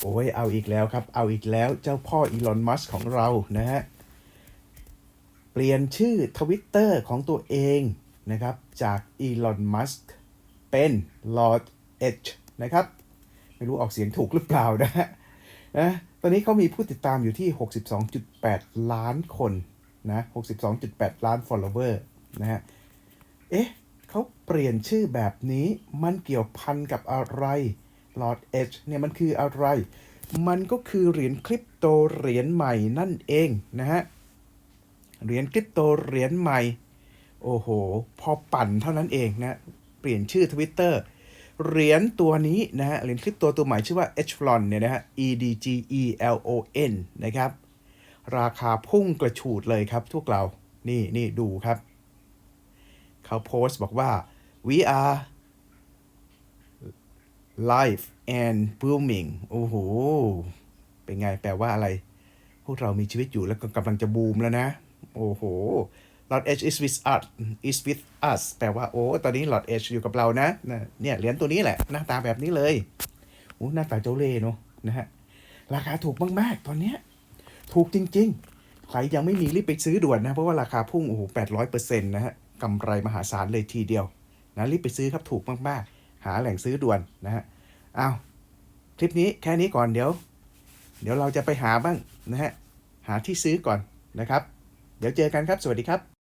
โอ้ยเอาอีกแล้วครับ เอาอีกแล้วเจ้าพ่ออีลอนมัสของเรานะฮะ เปลี่ยนชื่อทวิตเตอร์ของตัวเองนะครับ จากอีลอนมัสเป็น Lord H นะครับ ไม่รู้ออกเสียงถูกหรือเปล่านะฮะนะตอนนี้เขามีผู้ติดตามอยู่ที่ 62.8 ล้านคนนะ62.8 ล้าน follower นะฮะ เอ๊ะเขาเปลี่ยนชื่อแบบนี้มันเกี่ยวพันกับอะไร Lord H เนี่ยมันคืออะไร มันก็คือเหรียญคริปโตเหรียญใหม่นั่นเองนะฮะ เหรียญคริปโตเหรียญใหม่ โอ้โห พอปั่นเท่านั้นเองนะ เปลี่ยนชื่อ Twitter เหรียญตัวนี้นะฮะ เหรียญคริปโตตัวใหม่ชื่อว่า e c h l o n เนี่ยนะฮะ E D G E L O N นะครับ ราคาพุ่งกระฉูดเลยครับพวกเรา นี่นี่ดูครับ เขาโพสต์บอกว่า we are live and booming โอ้โห เป็นไง แปลว่าอะไร พวกเรามีชีวิตอยู่แล้วก็กำลังจะบูมแล้วนะ โอ้โห Lord H is with us is with us แปลว่า โอ้ ตอนนี้ Lord H อยู่กับเรานะ เนี่ย เหรียญตัวนี้แหละ หน้าตาแบบนี้เลยโอ้หน้าตาเจ้าเล่เนอะนะฮะ ราคาถูกมาก ๆ ตอนเนี้ย ถูกจริง ๆ ใครยังไม่มีรีบไปซื้อด่วนนะ เพราะว่าราคาพุ่ง โอ้โห800%นะฮะ กำไรมหาศาลเลยทีเดียว นะ รีบไปซื้อครับ ถูกมาก ๆ หาแหล่งซื้อด่วนนะฮะอ้าวคลิปนี้แค่นี้ก่อนเดี๋ยว เดี๋ยวเราจะไปหาบ้างนะฮะหาที่ซื้อก่อนนะครับ เดี๋ยวเจอกันครับ สวัสดีครับ